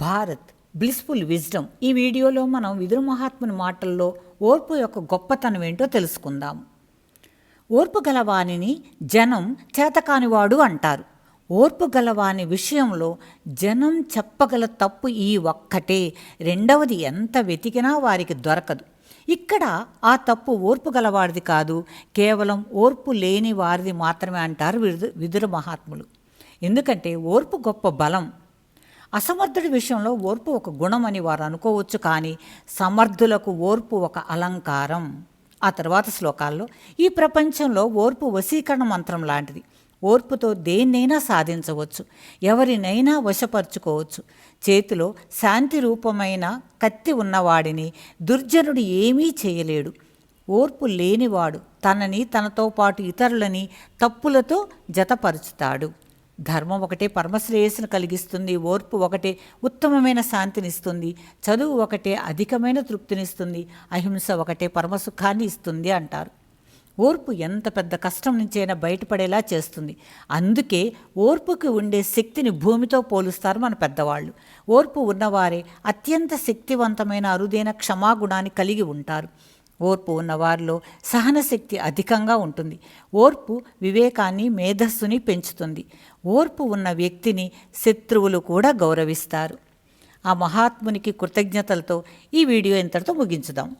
Bharat blissful wisdom ఈ వీడియోలో మనం విదురు మహాత్ముని మాటల్లో ఓర్పు యొక్క గొప్పతనం ఏంటో తెలుసుకుందాం. ఓర్పు గలవాణిని జనం చేతకానివాడు అంటారు. ఓర్పు గలవాని విషయంలో జనం చెప్పగల తప్పు ఈ ఒక్కటే. రెండవది ఎంత వెతికినా వారికి దొరకదు. ఇక్కడ ఆ తప్పు ఓర్పు గలవాడిది కాదు కేవలం ఓర్పు లేని వారిది మాత్రమే అంటారు విదు మహాత్ములు. ఎందుకంటే ఓర్పు గొప్ప బలం అసమర్థుడి విషయంలో ఓర్పు ఒక గుణం అని వారు అనుకోవచ్చు కానీ సమర్థులకు ఓర్పు ఒక అలంకారం. ఆ తర్వాత శ్లోకాల్లో ఈ ప్రపంచంలో ఓర్పు వశీకరణ మంత్రం లాంటిది. ఓర్పుతో దేన్నైనా సాధించవచ్చు ఎవరినైనా వశపరుచుకోవచ్చు. చేతిలో శాంతి రూపమైన కత్తి ఉన్నవాడిని దుర్జనుడు ఏమీ చేయలేడు. ఓర్పు లేనివాడు తనని తనతో పాటు ఇతరులని తప్పులతో జతపరుచుతాడు. ధర్మం ఒకటే పరమశ్రేయస్సును కలిగిస్తుంది ఓర్పు ఒకటే ఉత్తమమైన శాంతినిస్తుంది చదువు ఒకటే అధికమైన తృప్తినిస్తుంది అహింస ఒకటే పరమసుఖాన్ని ఇస్తుంది అంటారు. ఓర్పు ఎంత పెద్ద కష్టం నుంచైనా బయటపడేలా చేస్తుంది. అందుకే ఓర్పుకి ఉండే శక్తిని భూమితో పోలుస్తారు మన పెద్దవాళ్ళు. ఓర్పు ఉన్నవారే అత్యంత శక్తివంతమైన అరుదైన క్షమాగుణాన్ని కలిగి ఉంటారు. ఓర్పు ఉన్నవారిలో సహనశక్తి అధికంగా ఉంటుంది. ఓర్పు వివేకాన్ని మేధస్సుని పెంచుతుంది. ఓర్పు ఉన్న వ్యక్తిని శత్రువులు కూడా గౌరవిస్తారు. ఆ మహాత్మునికి కృతజ్ఞతలతో ఈ వీడియో ఇంతటితో ముగించుదాం.